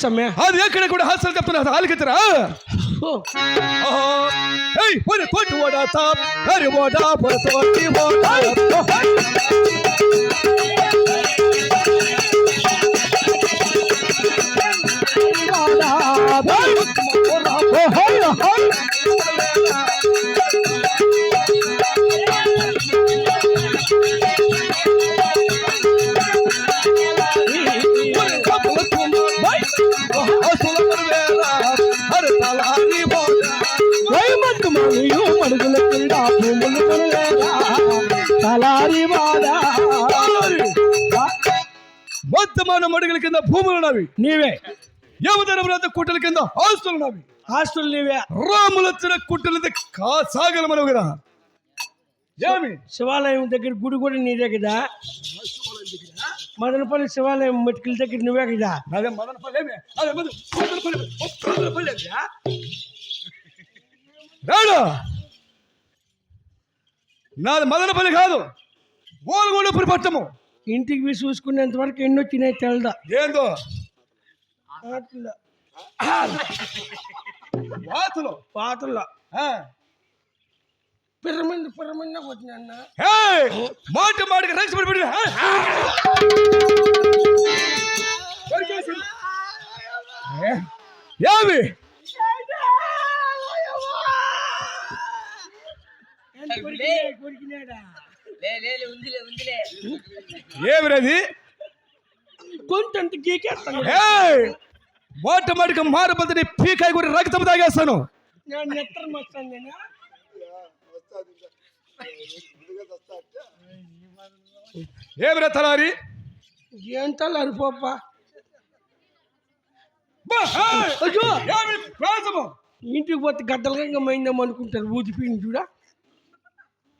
ಸಮಯ ಅದು ಯಾಕಡೆ ಕೂಡ ಹಾಸಲ್ ತಪ್ಪನ ಹಾಲ್ಗತ್ತರ ಏಯ್ ಒಂದು ಕೋಟಿ ಓಡಾತ ಹರಿ ಓಡಾ ಬರತೋಟಿ ಓಡಾ మొత్తం మడుగుల కింద భూములు ఉన్నవి. నీవే. యమధర్మరాజు కుట్టల కింద ఆస్తులు ఉన్నవి. ఆస్తులు నీవే. రాములు వచ్చిన కుట్టల కా సాగల మనవు కదా. ఏమి? శివాలయం దగ్గర గుడి కూడా నీదే కదా. మదనపల్లి శివాలయం మెట్టుకల దగ్గర నువ్వే కదా. అదే మదనపల్లి? అదే మదన- మదనపల్లి మదనపల్లి? రాడు. నాది మదనపల్లి కాదు. ఓలగొండపురి పట్టము ఇంటికి పోయి చూసుకునేంత వరకు ఎన్ని తినే తెలదా. ఏందో? అట్లా వాతులు వాతుల్లో పిరమింది పిరమింద వచ్చిన మాట మాటకి రైస్ పడిపోయి ఏమి? కొరికినాడా ఏమిరది గొంతంత గీకేస్తాను. మోట పీకాయ గురి రక్తం తాగేస్తాను. ఏమిరా తలారి? ఇంటికి పోతే గడ్డలుగా మైందేమో అనుకుంటారు ఊదిపోయింది చూడా?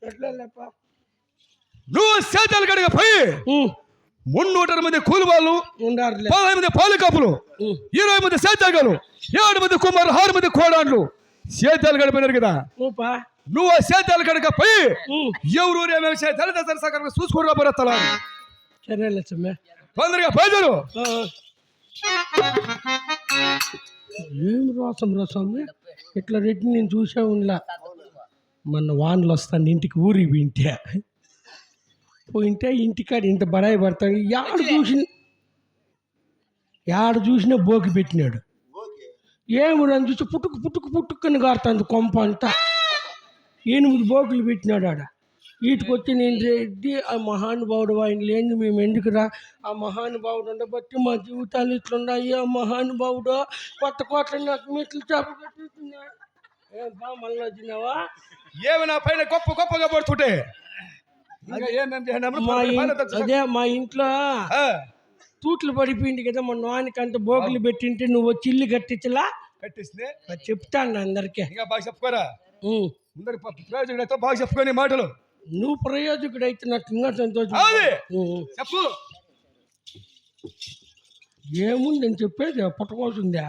ఎట్లా లేపా? నువ్వు సేతాలు కడిగ పోయి మున్నూట మంది కూలి వాళ్ళు ఉండారులే. పదహైదు మంది పాలు కాపులు ఉమ్. ఇరవై మంది సేతాగాలు ఏడు మంది కుమారు ఆరు మంది కోడాండ్లు సేతాలు గడిపోయినారు కదా. నువ్వు ఆ సేతాలు కడక పోయి. ఎవరు సకరంగా చూసుకుంటా పోరా తల సరేలే సమ్మె. తొందరగా ఆ. ఏం రోసం రోసం ఇట్లా రెడ్డి నేను చూసా ఉండలా. మొన్న వానలు వస్తాను ఇంటికి ఊరికి పోయింటే. పోయింటే ఇంటికాడ ఇంత బడాయి పడతాడు. యాడ చూసిన యాడ చూసినా బోకి పెట్టినాడు. ఏమి నన్ను చూసి పుట్టుకు పుట్టుకు పుట్టుకుని కారుతుంది కొంప అంతా. ఎనిమిది బోకులు పెట్టినాడు ఆడ. వీటికొచ్చి నేను రెడ్డి ఆ మహానుభావుడు ఆయన లేని మేము ఎందుకురా ఆ మహానుభావుడు ఉండబట్టి మా జీవితాలు ఇట్లున్నాయి ఆ మహానుభావుడు కొత్త కోట్ల నాకు మెట్లు చేప ఏం బా మళ్ళీ వచ్చినావా ఏమి నా పైన గొప్ప గొప్పగా పడుతుంటే? అదే మా ఇంట్లో తూట్లు పడిపోయింది కదా మా నాన్నకి అంత బోకులు పెట్టింటే నువ్వు వచ్చి ఇల్లు కట్టించలా? కట్టిస్తే? చెప్తాను అందరికీ. ఇంకా బాగా చెప్పుకోరా. ముందరి ప్రయోజకుడితో బాగా చెప్పుకొని మాటలు. నువ్వు ప్రయోజకుడు అయితే నాకు ఇంకా సంతోషం. చెప్పు. ఏముంది నేను చెప్పేది? పుట్టకోసిందా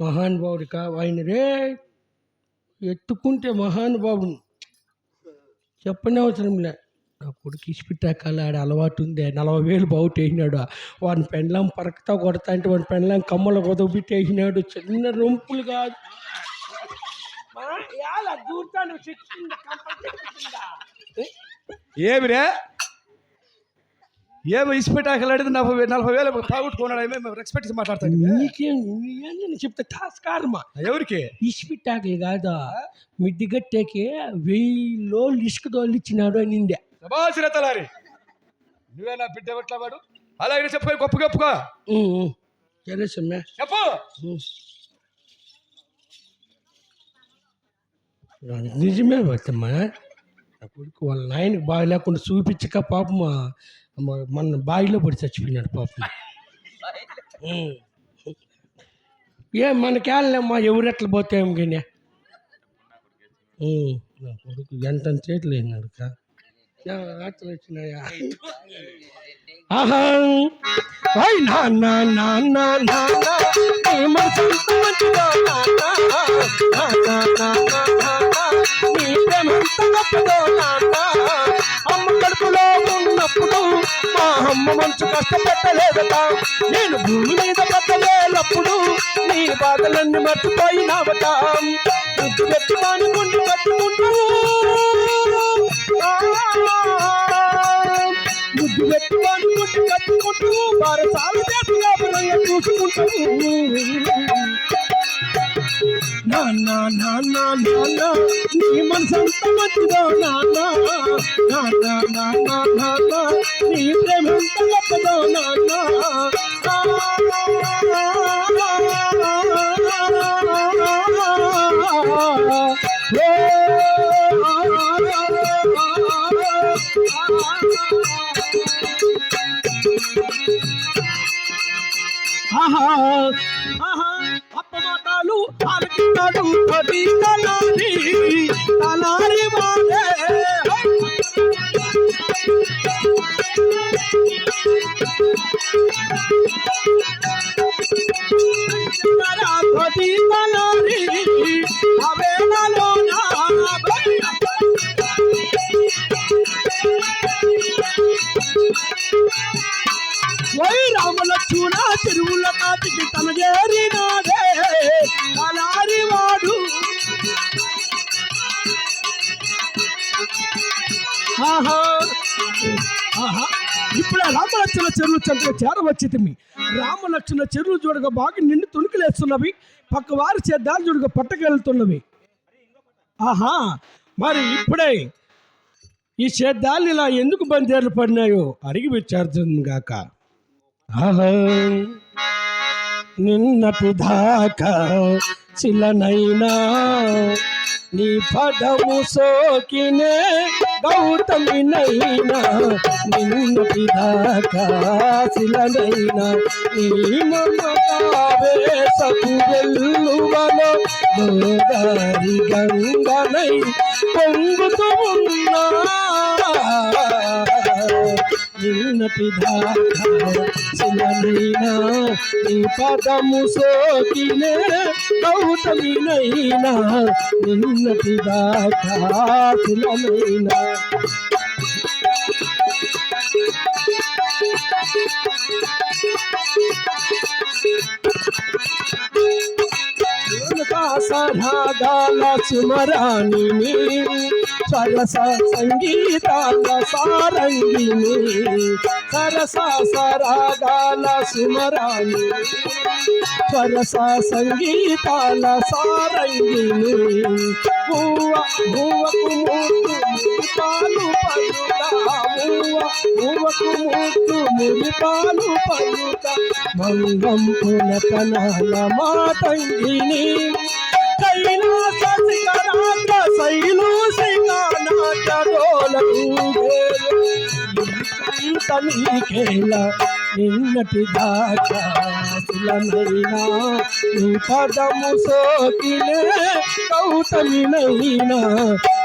మహానుభావుడు కా ఆయన రే ఎత్తుకుంటే మహానుభావుని చెప్పని అవసరం లే. నా కొడుకు ఇసిపిట్టాకాల ఆడ అలవాటు ఉంది. నలభై వేలు బావుట్ వేసినాడు. వాడిని పెండ్లం పరకతా కొడతా అంటే వాడి పెండ్లం కమ్మల కొదబిట్టి వేసినాడు. చిన్న రొంపులు కింద. ఏమిరే? ఏమో ఇసుపెట్టాకలు అడిగి నలభై నలభై వేలు పాగొట్టుకున్నాడు ఏమో రెస్పెక్ట్ మాట్లాడతాను నీకేం చెప్తే చెప్తే తాస్కారమా ఎవరికి? ఇసుపెట్టాకలు కాదు? మిడ్డిగట్టేకి వెయ్యి లోళ్ళు ఇసుక తోలు ఇచ్చినాడు అని నిండే సభాసిరతలారి నువ్వేనా బిడ్డ ఎట్లా వాడు. అలాగే చెప్పు గొప్ప గొప్పగా. సరే సమ్మె. చెప్పు. నిజమే వర్తమ్మా కొడుకు వాళ్ళ నాయనకి బాగా లేకుండా చూపించక పాపం మన బావిలో పడి చచ్చిపోయినాడు పాపం. ఏ మనకేళ్ళమ్మా ఎవరు ఎట్లా పోతే ఏం కానీ. నా కొడుకు ఎంత చేతులు అయినాడు రాత్రి వచ్చినాయా? అహం వై నా నా నా నా నా నీ. అమ్మ కడుపులో ఉన్నప్పుడు మా అమ్మ మనసు కష్టపెట్టలేదట. నేను భూమి మీద పట్టలేనప్పుడు నీ బాధలన్నీ మర్చిపోయినావట. ముద్దు పెట్టుకొని గుండు పట్టుకుంటూ ఆ, ముద్దు కట్టుకుంటూ నాన్న నాన్న నాన్న నీ మనసంత మంచిదో నాన్న నాన్న నాన్న నాన్న నీ ప్రేమ ఎంత గొప్పదో నాన్న ఆహా ఆహా అప్పమాటాలు ఆలకిస్తాడు పది తలారి తలారి వాడే పది తలారి అవేళలో నా రామలక్ష్మణ చెరువు చెంత చేరవచ్చి తిమ్మి రామలక్ష్మణ చెరువులు చూడగా బాగా నిండు తుణుకులేస్తున్నవి. పక్క వారి చేద్దాలు చూడగా పట్టకెళ్తున్నవి. ఆహా! మరి ఇప్పుడే ఈ చేద్దాలు ఇలా ఎందుకు బందేర్లు పడినాయో అడిగి విచారుతుంది గాక. ఆహా, నిన్నటి దాకా చిలనైనా నీ పదము సోకినే గౌతమినైనా నిన్నటి దాకా చిలనైనా నీ మమతావేసపు వెల్లువలో గోదారి గంగనై పొంగుతూ ఉన్నా. నిన్నటి శిలనైనా నీ పదము సోకినే గౌతమినైనా నిన్న దాకా శిలనైనా సరాగాల సుమరాణిని సరస సంగీతాల సారంగిని సరస సరాగాల సుమరాణి. సరస సంగీతాల సారంగిని భూవ భూవకు మూర్తి పాలు పలుక భూవ భూవకు మూర్తి మురిపాలు పలుక మంగం పునతనాల మాతంగిని కైలాస శిఖరాగ్ర శైలు నిన్నటి దాకా శిలనైనా నీ పదము సోకిలే కౌతమినైనా.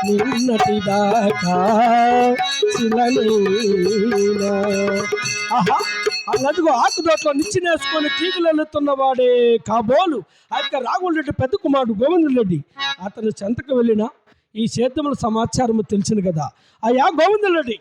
నిన్నటి దాకా శిలనైనా ఆహా అన్నట్టుగా ఆకుదోట్లో నిచ్చినేసుకొని తీగలు వెళ్తున్న వాడే కాబోలు. ఆ యొక్క రాఘవరెడ్డి పెద్ద కుమారుడు గోవిందరెడ్డి. అతను చెంతకు వెళ్ళిన ఈ సేద్యముల సమాచారము తెలిసింది కదా. అయ్యా గోవిందరెడ్డి